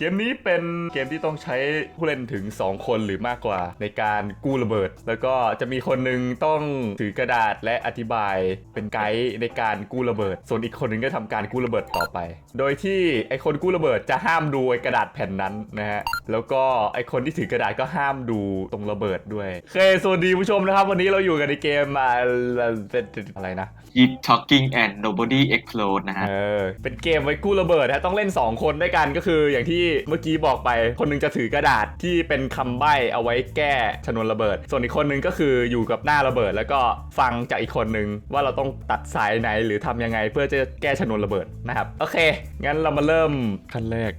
เกมนี้เป็นเกมที่ต้องใช้ผู้เล่นถึง 2 คนหรือมากกว่าในการกู้ระเบิด แล้วก็จะมีคนหนึงต้องถือกระดาษและอธิบายเป็นไกด์ในการกู้ระเบิด ส่วนอีกคนหนึงก็ทำการกู้ระเบิดต่อไป โดยที่ไอคนกู้ระเบิดจะห้ามดูไอกระดาษแผ่นนั้นนะฮะ แล้วก็ไอคนที่ถือกระดาษก็ห้ามดูตรงระเบิดด้วยโอเคสวัสดีผู้ชมนะครับ วันนี้เราอยู่กันในเกมอ่าอะไรนะ Keep Talking and Nobody Explode นะฮะ เออ เป็นเกมไว้กู้ระเบิดฮะ ต้องเล่น 2 คนด้วยกันก็คืออย่างที่เมื่อกี้บอกไป คนหนึงจะถือกระดาษที่เป็นคำใบ้เอาไว้แก้ชนวนระเบิด ส่วนอีกคนหนึงก็คืออยู่กับหน้าระเบิด แล้วก็ฟังจากอีกคนหนึงว่าเราต้องตัดสายไหนหรือทำยังไงเพื่อจะแก้ชนวนระเบิดนะครับ โอเค งั้นเรามาเริ่มขั้นแรก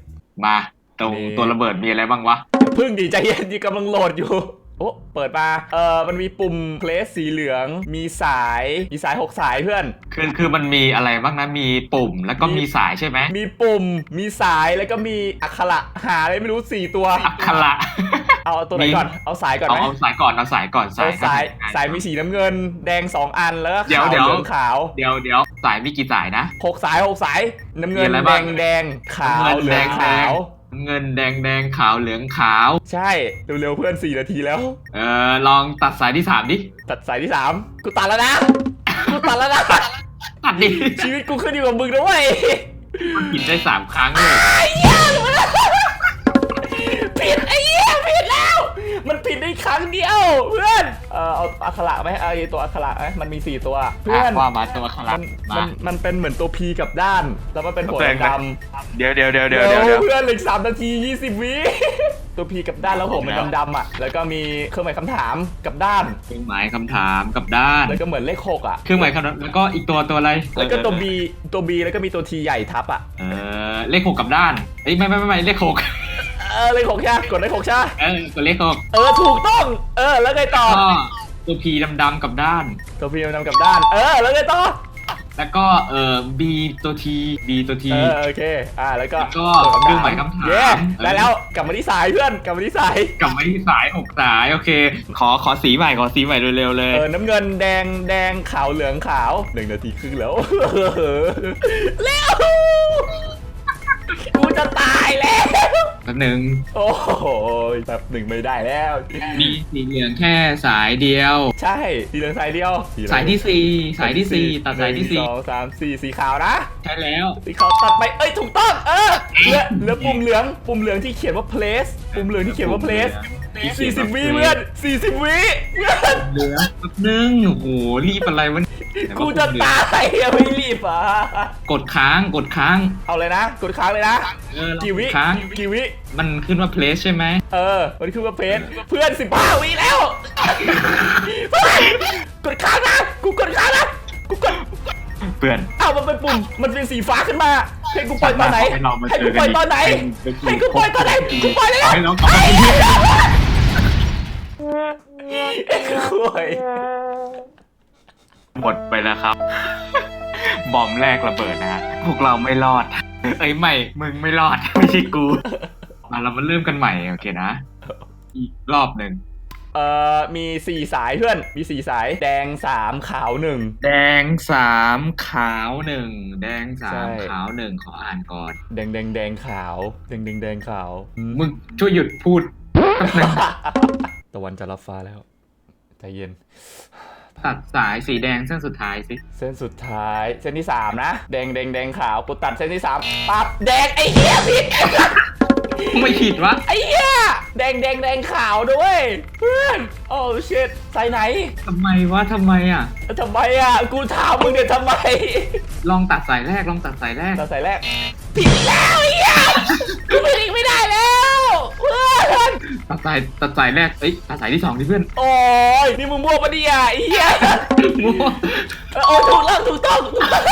มาตรงนี่ตัวระเบิดมีอะไรบ้างวะพึ่งดีใจเย็นที่กำลังโหลดอยู่ โอ้ เปิดมา เออมันมีปุ่มเพลสสีเหลือง มีสาย มีสาย6สายเพื่อน คือคือมันมีอะไรบ้างนะ มีปุ่มแล้วก็มีมีสายใช่ไหม มีปุ่ม มีสายแล้วก็มีอักขระหาอะไรไม่รู้4ตัว อักขระ เอาตัวไหนมีก่อน เอาสายก่อนเอาไหมเอาสายก่อน เอาสายก่อนเอาสายก็สายมีสีน้ำเงิน แดง2อันแล้วก็เดี๋ยวขาวเดี๋ยวเหลืองขาว เดี๋ยวเดี๋ยวสายมีกี่สายนะหกสายหกสาย น้ำเงินมีอะไรแดบ้างงแดงขาวน้ำเงินเหลืองแดงขาว เงินแดงแดงขาวเหลืองขาว ใช่เร็วๆเพื่อน 4 นาทีแล้ว เออลองตัดสายที่สามดิ ตัดสายที่ 3 กูตัดแล้วนะ กูตัดแล้วนะ ตัดดิชีวิตกูขึ้นอยู่กับมึงนะเว้ยมันผิดได้สามครั้งเลย ผิดไอ้เหี้ยผิดแล้ว มันผิดได้ค รั้งเดียวเพื่อนเออเอาอักขระไหมเอาไอ้ตัวอักขระไหมมันมี4ตัวเพื่อนว่ามาตัวขลัมังนมามันมันเป็นเหมือนตัว P กับด้าน แล้วมันเป็นหัวแปลงไหม ดำเดี๋ยวเดี๋ยวเดี๋ยวๆเดี๋ยวเดี๋ยวเดี๋ยว เพื่อนเหลืออกสามนาที20วิตัว P กับด้านแล้วผมเป็นแล้วดำๆอะแล้วก็มีเครื่องหมายคำถามกับด้าน เครื่องหมายคำถามกับด้าน แล้วก็เหมือนเลขหกอะ เครื่องหมายคำถามแล้วก็อีกตัวตัวอะไรแล้วก็ตัว B ตัว B แล้วก็มีตัว T ใหญ่ทับอะ เออเลขหกกับด้านเอ้ยไม่ไม่ไม่ไม่เลขหก เออเลขหกใช่ปะกดเลขหกใช่ปะเออตัวเลขหกเออถูกต้อง เออแล้วไงต่อก็ตัวพีดำๆกับด้าน ตัว P มันนำกับด้าน เออแล้วไงต่อแล้วก็เอ่อ B ตัว T B ตัว T เออโอเคอ่าแล้วก็แล้วก็เครื่องหมายคำถาม เย้ได้แล้วกลับมาที่สายเพื่อนกลับมาที่สายกลับมาที่สายหกสายโอเค ขอขอสีใหม่ขอสีใหม่เร็วๆเลยเออน้ำเงินแดงแดงขาวเหลืองขาวหนึ่งนาทีครึ่งแล้วเร็ว กูจะตายแล้ว แป๊บหนึงโอ้โหแบบหนึ่งไม่ได้แล้ว มีสีเหลืองแค่สายเดียว ใช่สีเหลืองสายเดียวสีอะไรสายที่สี่สายที่สี่ตัดสายที่หสี่นึ่งสองสามสี่สีขาวนะ ใช่แล้ว สีขาวตัดไป เอ้ยถูกต้อง เออเหลือเหลือปุ่มเหลือง ปุ่มเหลืองที่เขียนว่า place ปุ่มเหลืองที่เขียนว่า place สี่สิบวิเพื่อนสี่สิบวิเพื่อน เหลืองแป๊บนึงโอ้โหรีบอะไรวะ กูจะตายอะไม่รีบอะ กดค้างกดค้าง เอาเลยนะ กดค้างเลยนะ เออกี่วิค้างกี่วิ มันขึ้นว่า place ใช่ไหม เออ มันคือว่าเพจเพื่อนสิบห้าวิแล้วเพื่อนกดค้างนะ กูกดค้างนะ กูกดเพื่อนอ้าวมันเป็นปุ่ม มันเป็นสีฟ้าขึ้นมา ให้กูปล่อยตอนไหน ให้เรามาให้เจกูอปกัล่อยนตอนไหนเป็นให้กูปล่อยตอนไหน กูปล่อยได้แล้วให้เรากลับมาไอ้คุย หมดไปแล้วครับ บอมแรกระเบิดนะฮะพวกเราไม่รอด เอ้ยไม่มึงไม่รอด ไม่ใช่กูมาเรามาเริ่มกันใหม่โอเคนะ อีกรอบหนึ่งเอ่อมีสี่สายเพื่อน มีสี่สาย แดงสามขาวหนึ่ง แดงสามขาวหนึ่งแดงสาใช่มขาวหนึ่งขออ่านก่อน แดงแดงแดงขาว แดงแดงแดงขาวอืม มึงช่วยหยุดพูดแป๊บนึงตะวันจะรับฟ้าแล้ว ใจเย็น ตัดสายสีแดงเส้นสุดท้ายสิ เส้นสุดท้าย เส้นที่สามนะ แดงแดงแดงขาวกูตัดเส้นที่สามปั๊บแดงไอ้เหี้ยผิดไม่ผิดวะ ไอ้เหี้ยแดงแดงแดงขาวด้วยเพื่อนโอ้ชิตใส่ไหนทำไมวะทำไมอะ ทำไมอะ กูถามมึงเนี่ยทำไม ลองตัดสายแรกลองตัดสายแรกตัดสายแรกผิดอีกแล้วไอ้เหี้ยกูผิดอีกไม่ได้แล้วเพื่อน ตัดสายตัดสายแรกเอ้ยตัดสายที่สองดิเพื่อนโอ้ยนี่มึงมั่วปะเนี่ยไอ้เหี้ยมั่วเออโอ้ถูกแล้วถูกต้องถูกต้อง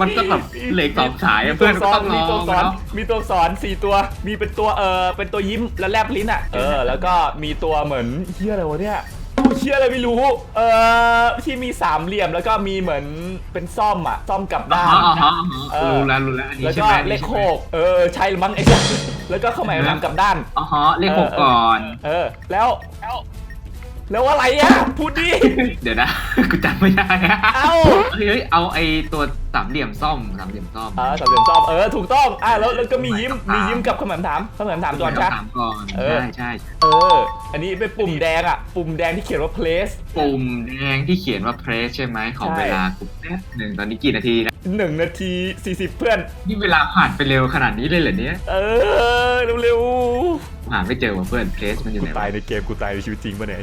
มันก็แบบเหล็กสองสายอะเพื่อนก็ต้องลมีอตัวงสอนเนาะมีตัวสอนสี่ตัว มีเป็นตัวเออเป็นตัวยิ้มแล้วแลบลิ้นอะเออแล้วก็มีตัวเหมือนเฮียอะไรวะเนี่ยกู เฮียอะไรไม่รู้ เออที่มีสามเหลี่ยมแล้วก็มีเหมือนเป็นซ่อมอะซ่อมกลับอ๋อด้านอ๋ออ๋อเออ รู้แล้วรู้แล้วอันนี้แล้วใช่ก็ไหมเลขโคกเออใช่มั้งไอ้สัสแล้วก็เข้าหมายนำกลับด้าน อ๋อฮะเลขหกก่อน เออ แล้ว แล้วอะไรอะ พูดดิ เดี๋ยวนะ กูจำไม่ได้อะเอ้า เฮ้ยเอาไอ้ตัวสามเหลี่ยมซ่อมสามเหลี่ยมซ่อมอ่าสามเหลี่ยมซ่อมเออถูกต้องอ่าแล้วแล้วก็มียิ้มมียิ้มกับคำถามถามคำถามถามก่อนใช่ถามก่อนเออ ใช่ใช่เออ อันนี้เป็นปุ่มแดงอะ ปุ่มแดงที่เขียนว่า place ปุ่มแดงที่เขียนว่า press ใช่ไหมขอใช่เวลากูแป๊บหนึ่งตอนนี้กี่นาทีนะหนึ่งนาทีสี่สิบเพื่อน นี่เวลาผ่านไปเร็วขนาดนี้เลยเหรอเนี่ย เออเร็ว หาไม่เจอว่ะเพื่อน press มันอๆยู่กูไหนตาวยในเกมกูตายในชีวิตจริงปะเนี่ย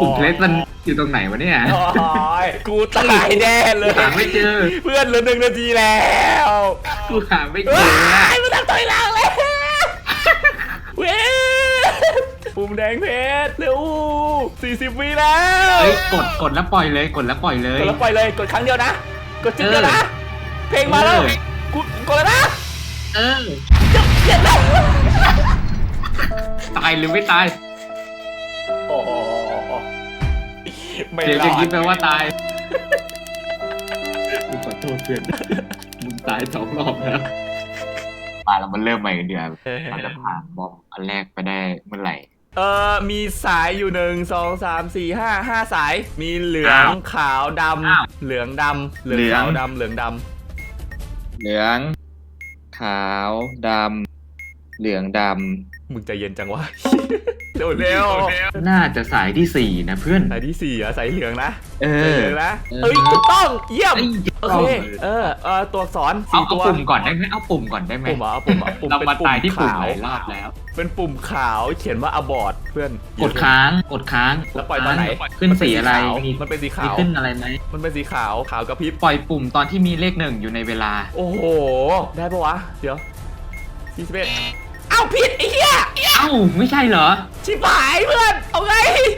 ปุ่ม press มันอยู่ตรงไหนวะเนี่ยโอ้ยกูตายแน่เลยหาไม่เจอเพื่อนเหลือหนึ่งนาทีแล้วกูหาไม่เจว้ออะายมันทำต่อยหลังแล้วเว้ยปุ่มแดงเพชรเร็วสี่สิบวิแล้วเฮ้ยกดกดแล้วปล่อยเลยกดแล้วปล่อยเลยกดแล้วปล่อยเลยกดครั้งเดียวนะ กดจิ๊บเดียวนะเพลงมาแล้วเออ กูกดแล้วนะเออจะเขียนแล้วตายหรือไม่ตายโอ้โหไม่เดี๋ยวรจะอคิดดไปว่าตายกูขอโทษเพื่อนมึงตายสองรอบแล้วมาแล้วมันเริ่มใหม่กันเดือนเราจะผ่านบอมอันแรกไปได้เมื่อไหร่ เออมีสายอยู่หนึ่งสองสามสี่ห้าห้าสาย มีเหลืองอ้าวขาวดอ้าวำเหลืองดำเหลืองเหลือง ขาวดำเหลืองดเหลือง ขาวดำเหลืองดำ มึงใจเย็นจังวะ เร็วเร็วำน่าจะสายที่สี่นะเพื่อนสายที่สี่อะสายเหลืองนะเอสายอเหลืองนะเออเอ้ยถูกต้องเยี่ยมเอ้ยโอเคเออเออตัวอักษรเอาสี่เอาตัวปุ่มก่อนได้ไหมเอาปุ่มก่อนได้ไหมปุ่มเหรอเอาปุ่มเหรอปุ่มเราเป็นมาปุ่ตายมที่ปุ่มขาหวลายรอบแล้ว เป็นปุ่มขาวเขียนว่าอบอร์ดเพื่อนกดค้างกดค้างแล้วปล่อยตอนไหนขึ้นสีอะไรมันเป็นสีมีขาวขึ้นอะไรไหมมันเป็นสีขาวขาวกระพริบปล่อยปุ่มตอนที่มีเลขหนึ่งอยู่ในเวลา โอ้โห ได้ปะวะเดี๋ยวสี่สิบเอ็ด เอ้าผิดไอ้เหี้ยเอ้าไม่ใช่เหรอ ชิบหายเพื่อนเอาไง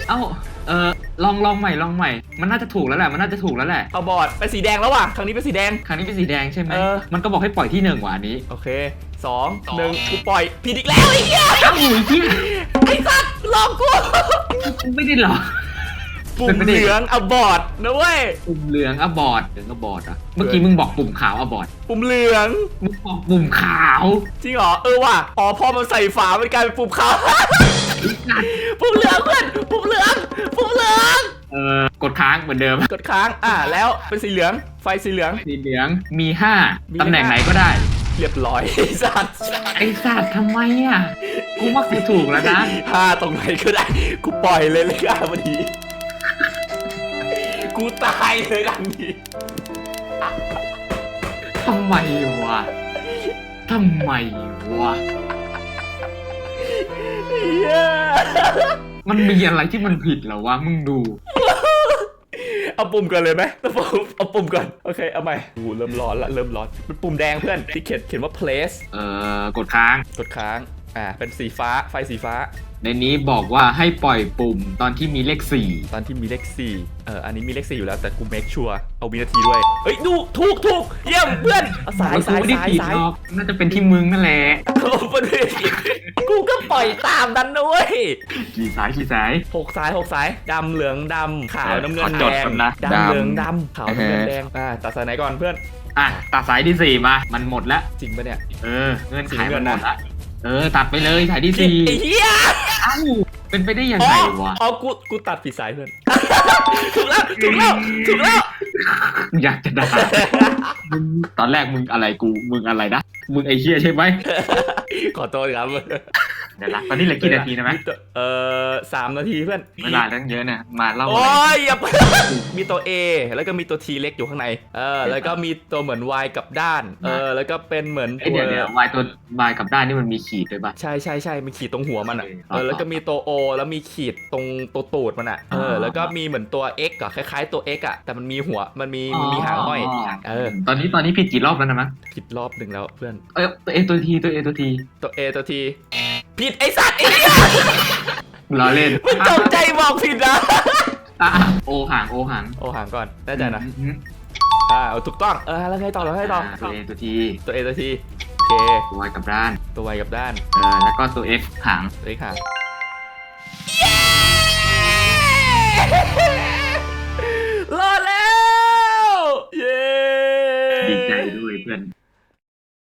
เอ้าเออลองลองใหม่ลองใหม่ มันน่าจะถูกแล้วแหละมันน่าจะถูกแล้วแหละเอาบอร์ดเป็นสีแดงแล้วว่ะครั้งนี้เป็นสีแดง ครั้งนี้เป็นสีแดงใช่ไหมเออ มันก็บอกให้ปล่อยที่หนึ่งว่ะอันนี้โอเคสองหนึ่งกูปล่อยผิดอีกแล้วไอ้เหี้ยเอ้าไอ้เหี้ยไอ้สัตว์หลอกกู ไม่ได้หรอปุ่เป็มนไปได้เหลืองเอาบอร์ดนะเว้ย ปุ่มเหลืองอะบอดเหลืองอะบอดอะเมื่อกี้มึงบอกปุ่มขาวอะบอดปุ่มเหลือง มึงบอกปุ่มขาวจริงเหรอ เออว่ะ อ๋อพอมันใส่ฝา มันกลายเป็นปุ่มขาว ปุ่มเหลืองเพื่อน ปุ่มเหลือง ปุ่มเหลือง เออกดค้างเหมือนเดิม กดค้าง อ่า แล้วเป็นสีเหลือง ไฟสีเหลือง สีเหลืองมีห้ามีตำแหน่งห้าไหนก็ได้ เรียบร้อยไอ้สัตว์ ไอ้สัตว์ทำไมอะ กูว่ากูถูกแล้วนะห้าตรงไหนก็ได้ กูปล่อยเลยเลยกันพอดี กูตายเลยกันนี้ทำไมวะทำไมวะ เหี้ยมันมีอะไรที่มันผิดเหรอวะ มึงดู เอาปุ่มก่อนเลยไหมเอาปุ่มเอาปุ่มก่อน โอเค เอาใหม่กูเริ่มร้อนละ เริ่มร้อนเป็นปุ่มแดงเพื่อนที่เขียนเขียนว่า place เอ่อ กดค้าง กดค้าง อ่าเป็นสีฟ้าไฟสีฟ้า ในนี้บอกว่าให้ปล่อยปุ่มตอนที่มีเลขสี่ตอนที่มีเลขสี่เอออันนี้มีเลขสี่อยู่แล้วแต่กู make sure เอาวินาทีด้วยเฮ้ยดูถูกถูกเยี่ยมเพื่อนเอาสายกูสายไม่ได้สายผิดสายหรอกน่าจะเป็นที่มึงนั่นแหละโอ้ปนกูก็ปล่อยตามนั้นนะเว้ยกี่สายกี่สาย หกสายหกสายดำเหลืองดำขาวเออน้ำเงินขอแดจดงก่อนนะ ดำเหลืองดำดำขาวน้ำเงินอ่าฮะแดงอ่าตัดสายไหนก่อนเพื่อนอะตัดสายที่สี่มา มันหมดแล้วจริงปะเนี่ย เออ เงื่อนไขสีเงิมันนหนะมดละ เออ ตัดไปเลยสายที่ผิดสี่ไอ้เหี้ยเอ้าเป็นไปได้ยังอ๋ไงอวะ อ๋อกูกูตัดผิดสายเพื่อน ถูกแล้วถูกแล้วถูกแล้วอยากจะด่ามึงตอนแรกมึงอะไรกู มึงอะไรนะ มึงไอ้เหี้ยใช่ไหม ขอโทษครับเดี๋ยวละตอนนี้เหลือกี่นาทีนะไหมตัวเอ่อสามนาทีเพื่อนเวลาตั้งเยอะเนี่ยมาเล่าอะไรโอ้ยอย่ามีตัว A แล้วก็มีตัว T เล็กอยู่ข้างในเออแล้วก็มีตัวเหมือน Y กับด้านเออแล้วก็เป็นเหมือนไอ้ตัวเดี๋ยวเดี๋ยววายตัววายกับด้านนี่มันมีขีดด้วยป่ะใช่ใช่ใช่มีขีดตรงหัวมันอะโอเคเออแล้วก็มีตัว O แล้วมีขีดตรงตัวตูดมันอะเออแล้วก็มีเหมือนตัว X อะคล้ายๆตัว X อะแต่มันมีหัวมันมีมันมีหางห้อยเออตอนนี้ตอนนี้ผิดกี่รอบแล้วนะมั้งผิดรอบหนึ่งแล้วเพื่อนเอ้ยตัวเอตัวทีตัวเอตัวทีตัว A ตัว T ผิดไอสัตว์ไอ้เหี้ยล้อเล่นมึงจงใจบอกผิดนะอะโอห่างโอห่างโอ้หางก่อนแน่ใจนะอืมอ่าเอาถูกต้องเออแล้วไงต่อแล้วไงต่ออ่าตัวเอตัวทีตัว A ตัว T โอเคตัววายกับด้านตัว Y กับด้านเออแล้วก็ตัวเอ็กหาง ตัว X หางรอดแล้ว เย้ ดีใจด้วยเพื่อน